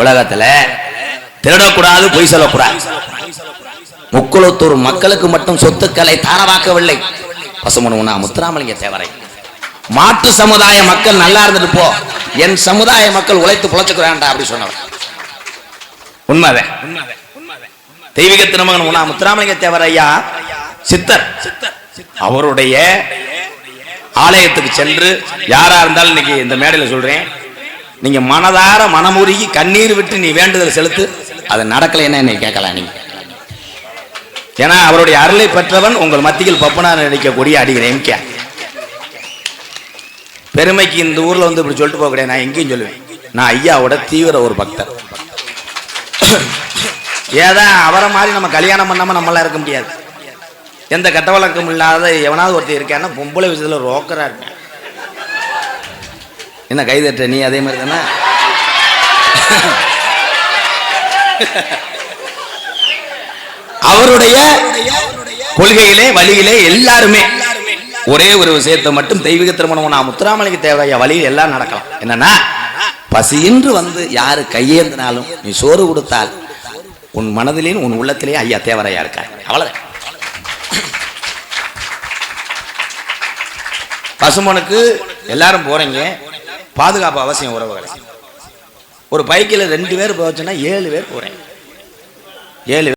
உலகத்துல திருடக்கூடாது பொய் சொல்லக்கூடாது. முக்குளத்தூர் மக்களுக்கு மட்டும் சொத்துக்களை தாரவாக்கவில்லை பசுமன் முத்துராமலிங்க தேவரை. மாற்று சமுதாய மக்கள் நல்லா இருந்துட்டு போ. என் சமுதாய மக்கள் உழைத்து புழைச்சுக்கிறான்டா அப்படி சொன்னவர். உண்மைதான். தெய்வீக திருமகன் உணா முத்துராமலிங்க தேவர் ஐயா சித்தர். அவருடைய ஆலயத்துக்கு சென்று யாரா இருந்தாலும் இன்னைக்கு இந்த மேடையில் சொல்றேன். நீங்க மனதார மனமுருகி கண்ணீர் விட்டு நீ வேண்டுதல் செலுத்து. அது நடக்கலைன்னா என்னை கேட்கலாம் நீங்க? ஏன்னா அவருடைய அருளை பெற்றவன் உங்கள் மத்தியில் பப்பனா நடிக்கக்கூடிய அடிகிறேன் எம்கே பெருமைக்கு இந்த ஊர்ல வந்து இப்படி சொல்லிட்டு போக நான் எங்கேயும் சொல்லுவேன். நான் ஐயாவோட தீவிர ஒரு பக்தர். ஏதா அவரை மாதிரி நம்ம கல்யாணம் பண்ணாம நம்மளாம் இருக்க முடியாது. எந்த கட்ட வழக்கம் இல்லாத எவனாவது ஒருத்தர் இருக்கான்னா பொம்பளை விஷயத்துல ரோக்கரா இருக்கேன் என்ன கைதட்ட நீ அதே மாதிரி தானே? அவருடைய கொள்கையிலே வழியிலே எல்லாருமே ஒரே ஒரு விஷயத்தை மட்டும் தெய்வீக திருமணம் நான் முத்துராமலிங்க தேவையா வழியில் எல்லாம் நடக்கலாம். என்னன்னா பசியின்று வந்து யாரு கையேந்தினாலும் நீ சோறு கொடுத்தால் உன் மனதிலேயும் உன் உள்ளத்திலேயே ஐயா தேவரையா இருக்கார். அவ்வளவு பசுமனுக்கு எல்லாரும் போறீங்க. பாதுகாப்பு அவசியம் உறவுகளை. ஒரு பைக்கில் ரெண்டு பேர் போச்சுன்னா ஏழு பேர் போறேன். ஏழு